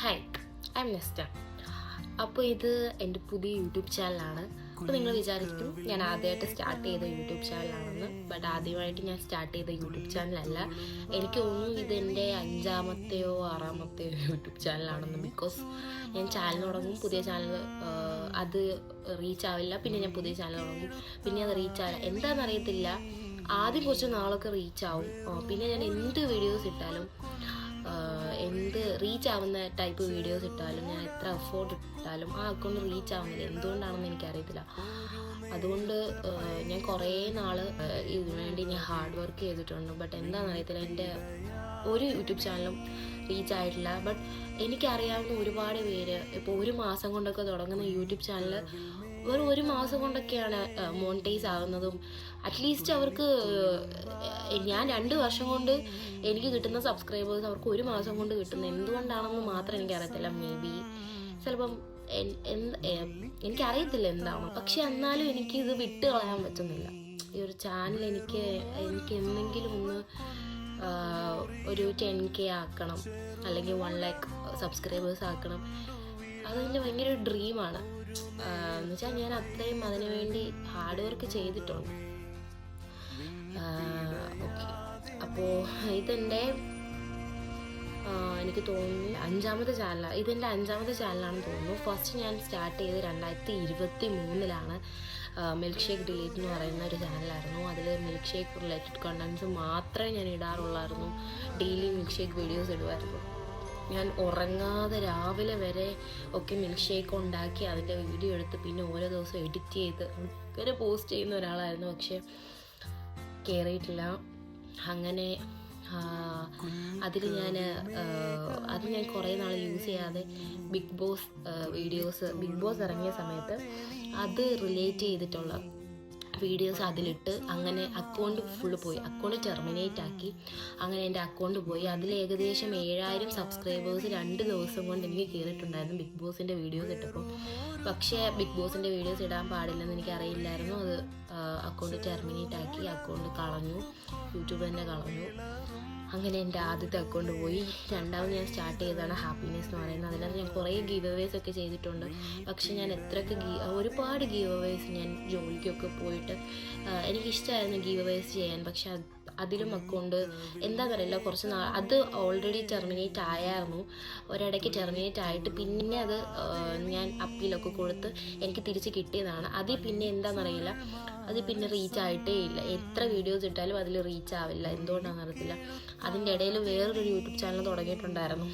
Hi I M Nesta അപ്പോൾ ഇത് എന്റെ പുതിയ യൂട്യൂബ് ചാനലാണ്. അപ്പോൾ നിങ്ങൾ വിചാരിക്കും ഞാൻ ആദ്യമായിട്ട് സ്റ്റാർട്ട് ചെയ്ത യൂട്യൂബ് ചാനലാണെന്ന്. ബട്ട് ആദ്യമായിട്ട് ഞാൻ സ്റ്റാർട്ട് ചെയ്ത യൂട്യൂബ് ചാനലല്ല. എനിക്ക് തോന്നുന്നു ഇത് എന്റെ അഞ്ചാമത്തെയോ ആറാമത്തെയോ യൂട്യൂബ് ചാനലാണെന്ന്. ബിക്കോസ് ഞാൻ ചാനൽ തുടങ്ങും പുതിയ ചാനൽ അത് റീച്ച് ആവില്ല. പിന്നെ ഞാൻ പുതിയ ചാനൽ തുടങ്ങും. പിന്നെ അത് റീച്ച് ആവില്ല. എന്താണെന്ന് അറിയത്തില്ല ആദ്യം കുറച്ച് നാളൊക്കെ റീച്ച് ആവും. പിന്നെ ഞാൻ എന്ത് വീഡിയോസ് ഇട്ടാലും റീച്ച് ആവുന്ന ടൈപ്പ് വീഡിയോസ് ഇട്ടാലും ഞാൻ എത്ര എഫോർട്ട് ഇട്ടാലും ആ അക്കൗണ്ട് റീച്ച് ആവുന്നില്ല എന്തുകൊണ്ടാണെന്ന് എനിക്കറിയത്തില്ല. അതുകൊണ്ട് ഞാൻ കുറേ നാൾ ഇതിനു വേണ്ടി ഞാൻ ഹാർഡ് വർക്ക് ചെയ്തിട്ടുണ്ട്. ബട്ട് എന്താണെന്ന് അറിയത്തില്ല എന്റെ ഒരു യൂട്യൂബ് ചാനലും റീച്ച് ആയിട്ടില്ല ബട്ട് എനിക്കറിയാവുന്ന ഒരുപാട് പേര് ഇപ്പോൾ ഒരു മാസം കൊണ്ടൊക്കെ തുടങ്ങുന്ന യൂട്യൂബ് ചാനൽ വെറും ഒരു മാസം കൊണ്ടൊക്കെയാണ് മോണിറ്റൈസ് ആകുന്നതും അറ്റ്ലീസ്റ്റ് അവർക്ക് ഞാൻ രണ്ട് വർഷം കൊണ്ട് എനിക്ക് കിട്ടുന്ന സബ്സ്ക്രൈബേഴ്സ് അവർക്ക് ഒരു മാസം കൊണ്ട് കിട്ടുന്ന എന്തുകൊണ്ടാണെന്ന് മാത്രം എനിക്കറിയത്തില്ല. മേ ബി ചിലപ്പം എനിക്കറിയത്തില്ല എന്താണ്. പക്ഷെ എന്നാലും എനിക്ക് ഇത് വിട്ട് കളയാൻ പറ്റുന്നില്ല. ഈ ഒരു ചാനൽ എനിക്ക് എനിക്ക് എന്തെങ്കിലും ഒന്ന് ഒരു ടെൻ കെ ആക്കണം. അല്ലെങ്കിൽ വൺ ലാക്ക് സബ്സ്ക്രൈബേഴ്സ് ആക്കണം. അതെന്റെ ഭയങ്കര ഡ്രീമാണ് എന്ന് വെച്ചാൽ ഞാൻ അത്രയും അതിനുവേണ്ടി ഹാർഡ് വർക്ക് ചെയ്തിട്ടുണ്ട്. അപ്പോൾ ഇതെന്റെ എനിക്ക് തോന്നി അഞ്ചാമത്തെ ചാനലാണ് ഇതെന്റെ അഞ്ചാമത്തെ ചാനലാണെന്ന് തോന്നുന്നു. ഫസ്റ്റ് ഞാൻ സ്റ്റാർട്ട് ചെയ്ത് രണ്ടായിരത്തി ഇരുപത്തി മൂന്നിലാണ് മിൽക്ക് ഷേക്ക് ഡിലേറ്റ് എന്ന് പറയുന്ന ഒരു ചാനലായിരുന്നു അതിൽ മിൽക്ക് ഷേക്ക് റിലേറ്റഡ് കണ്ടൻസ് മാത്രമേ ഞാൻ ഇടാറുള്ളായിരുന്നു. ഡെയിലി മിൽക്ക് ഷേക്ക് വീഡിയോസ് ഇടുമായിരുന്നു ഞാൻ ഉറങ്ങാതെ രാവിലെ വരെ ഒക്കെ മിൽക്ക് ഷേക്ക് ഉണ്ടാക്കി അതിന്റെ വീഡിയോ എടുത്ത് പിന്നെ ഓരോ ദിവസം എഡിറ്റ് ചെയ്ത് അങ്ങനെ പോസ്റ്റ് ചെയ്യുന്ന ഒരാളായിരുന്നു. പക്ഷേ കയറിയിട്ടില്ല അങ്ങനെ അതിൽ ഞാൻ അത് ഞാൻ കുറേ നാൾ യൂസ് ചെയ്യാതെ Bigg Boss videos Bigg Boss ഇറങ്ങിയ സമയത്ത് അത് റിലേറ്റ് ചെയ്തിട്ടുള്ള വീഡിയോസ് അതിലിട്ട് അങ്ങനെ അക്കൗണ്ട് ഫുള്ള് പോയി. അക്കൗണ്ട് ടെർമിനേറ്റ് ആക്കി. അങ്ങനെ എന്റെ അക്കൗണ്ട് പോയി. അതിൽ ഏകദേശം ഏഴായിരം സബ്സ്ക്രൈബേഴ്സ് രണ്ട് ദിവസം കൊണ്ട് എനിക്ക് കയറിയിട്ടുണ്ടായിരുന്നു ബിഗ് ബോസിന്റെ വീഡിയോസ് ഇട്ടപ്പോൾ. പക്ഷേ ബിഗ് ബോസിന്റെ വീഡിയോസ് ഇടാൻ പാടില്ലെന്ന് എനിക്ക് അറിയില്ലായിരുന്നു അത് അക്കൗണ്ട് ടെർമിനേറ്റ് ആക്കി. അക്കൗണ്ട് കളഞ്ഞു. യൂട്യൂബ് തന്നെ കളഞ്ഞു. അങ്ങനെ എന്റെ ആദ്യത്തെ അക്കൗണ്ട് പോയി. രണ്ടാമത് ഞാൻ സ്റ്റാർട്ട് ചെയ്തതാണ് ഹാപ്പിനെസ് എന്ന് പറയുന്നത്. അതിനകത്ത് ഞാൻ കുറേ ഗീവ് ഒക്കെ ചെയ്തിട്ടുണ്ട്. പക്ഷേ ഞാൻ എത്രയൊക്കെ ഗീ ഒരുപാട് ഗീവ് ഞാൻ ജോലിക്കൊക്കെ പോയിട്ട് എനിക്കിഷ്ടമായിരുന്നു ഗീവ് അവേസ് ചെയ്യാൻ. പക്ഷെ അതിലും അക്കൗണ്ട് എന്താണെന്നറിയില്ല കുറച്ച് നാൾ അത് ഓൾറെഡി ടെർമിനേറ്റ് ആയായിരുന്നു. ഒരിടയ്ക്ക് ടെർമിനേറ്റ് ആയിട്ട് പിന്നെ അത് ഞാൻ അപ്പീലൊക്കെ കൊടുത്ത് എനിക്ക് തിരിച്ച് കിട്ടിയതാണ്. അതിൽ പിന്നെ എന്താണെന്നറിയില്ല അത് പിന്നെ റീച്ച് ആയിട്ടേ ഇല്ല. എത്ര വീഡിയോസ് ഇട്ടാലും അതിൽ റീച്ച് ആവില്ല. എന്തുകൊണ്ടാണെന്ന് അറിയത്തില്ല. അതിന്റെ ഇടയിൽ വേറൊരു യൂട്യൂബ് ചാനൽ തുടങ്ങിയിട്ടുണ്ടായിരുന്നു.